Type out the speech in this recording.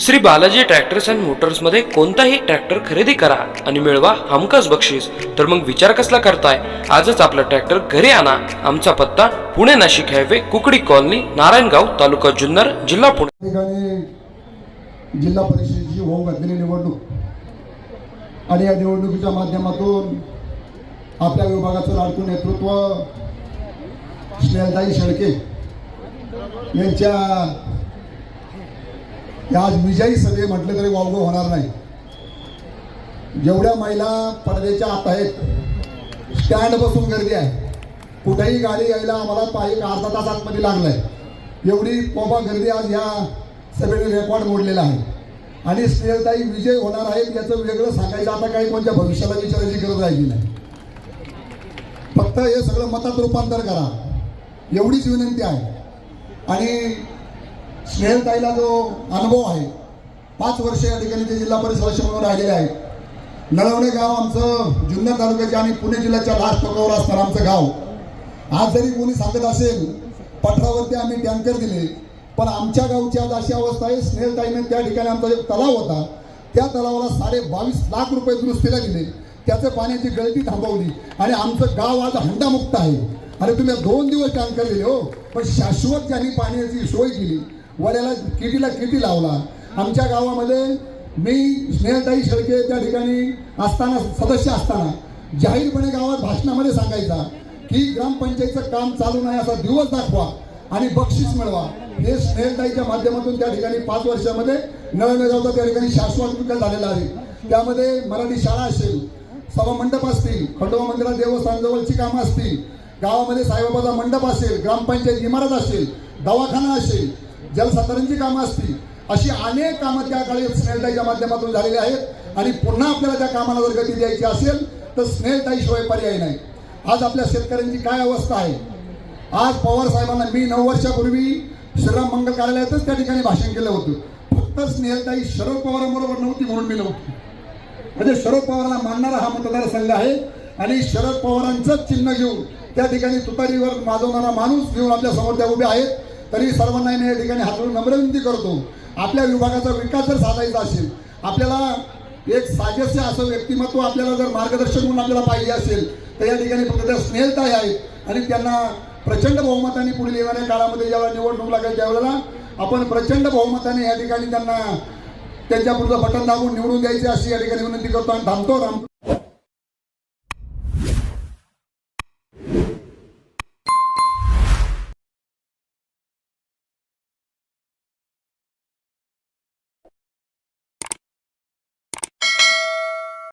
Shri Balaji tractors and मोटर्समध्ये कोणताही tractor खरेदी करा आणि मिळवा हमखास बक्षीस. तर मग विचार कसला करताय? आजच आपला ट्रॅक्टर घरी आणा. आमचा पत्ता पुणे नाशिक हायवे कुकडी कॉलनी नारायणगाव तालुका जुन्नर जिल्हा पुणे. ठिकाणी जिल्हा परिषदेची होऊ घातलेली निवडणूक आणि या निवडणुकीच्या माध्यमातून आपल्या विभागाचं लाडकू नेतृत्व स्नेहलताई शेळके यांच्या या आज विजयी सभे म्हटलं तरी वावगं होणार नाही. जेवढ्या महिला पडद्याच्या आत आहेत. स्टँड बसून गर्दी आहे. कुठेही गाडी यायला आम्हाला पायी एक अर्धा तास आतमध्ये लागलाय. एवढी पोबा गर्दी आज या सभेने रेकॉर्ड मोडलेला आहे. आणि स्नेहलताई विजय होणार आहेत याचं वेगळं सांगायचं आता काही कोणत्या भविष्याला विचारायची गरज राहिली नाही. फक्त हे सगळं मतात रूपांतर करा. एवढीच विनंती आहे. आणि स्नेहलताईला जो अनुभव आहे पाच वर्ष या ठिकाणी ते जिल्हा परिषद सदस्य म्हणून राहिलेले आहेत. नळवणे गाव आमचं जुन्नर तालुक्याचे आणि पुणे जिल्ह्याच्या लास्ट टोकावर असणारं आमचं गाव. आज जरी कोणी सांगत असेल पठारावरती आम्ही टँकर दिले पण आमच्या गावची आज अशी अवस्था आहे स्नेहलताईने त्या ठिकाणी आमचा एक तलाव होता त्या तलावाला साडे बावीस लाख रुपये दुरुस्तीला दिले. त्याचं पाण्याची गळती थांबवली. आणि आमचं गाव आज हंडामुक्त आहे. अरे तुम्ही दोन दिवस टँकर दिले हो पण शाश्वत ज्यांनी पाण्याची सोय केली वड्याला किटीला किटी लावला. आमच्या गावामध्ये मी स्नेहताई शेळके त्या ठिकाणी असताना सदस्य असताना जाहीरपणे गावात भाषणामध्ये सांगायचा की ग्रामपंचायतचं काम चालू नाही असा दिवस दाखवा आणि बक्षीस मिळवा. हे स्नेहताईच्या माध्यमातून त्या ठिकाणी पाच वर्षामध्ये नळनगावचा त्या ठिकाणी शाश्वत विकास झालेला आहे. त्यामध्ये मराठी शाळा असेल सभा मंडप असतील खंडोबा मंदिरात देवस्थानजवळची कामं असतील गावामध्ये साईबाबाचा मंडप असेल ग्रामपंचायत इमारत असेल दवाखाना असेल जलसंधारणची कामं असतील अशी अनेक कामं त्या काळी स्नेहलताईच्या माध्यमातून झालेली आहेत. आणि पुन्हा आपल्याला त्या कामाला जर गती द्यायची असेल तर स्नेहलताईशिवाय पर्याय नाही. आज आपल्या शेतकऱ्यांची काय अवस्था आहे? आज पवार साहेबांना मी नऊ वर्षापूर्वी श्रीराम मंगल कार्यालयातच त्या ठिकाणी भाषण केलं होतं. फक्त स्नेहलताई शरद पवारांबरोबर नव्हती म्हणून मी नव्हती. म्हणजे शरद पवारांना मानणारा हा मतदारसंघ आहे. आणि शरद पवारांचंच चिन्ह घेऊन त्या ठिकाणी तुतारीवर माजवणारा माणूस घेऊन आपल्यासमोर त्या उभे आहेत. तरी सर्वांना मी या ठिकाणी हातून नम्र विनंती करतो. आपल्या विभागाचा विकास जर साधायचा असेल आपल्याला एक साजेसे असं व्यक्तिमत्व आपल्याला जर मार्गदर्शक म्हणून आपल्याला पाहिजे असेल तर या ठिकाणी फक्त त्या स्नेहलताई आहेत. आणि त्यांना प्रचंड बहुमताने पुढील येणाऱ्या काळामध्ये ज्यावेळेला निवडणूक लागेल त्यावेळेला आपण प्रचंड बहुमताने या ठिकाणी त्यांना त्यांच्या पुढचं बटन दाबून निवडून द्यायचे अशी या ठिकाणी विनंती करतो आणि थांबतो. राम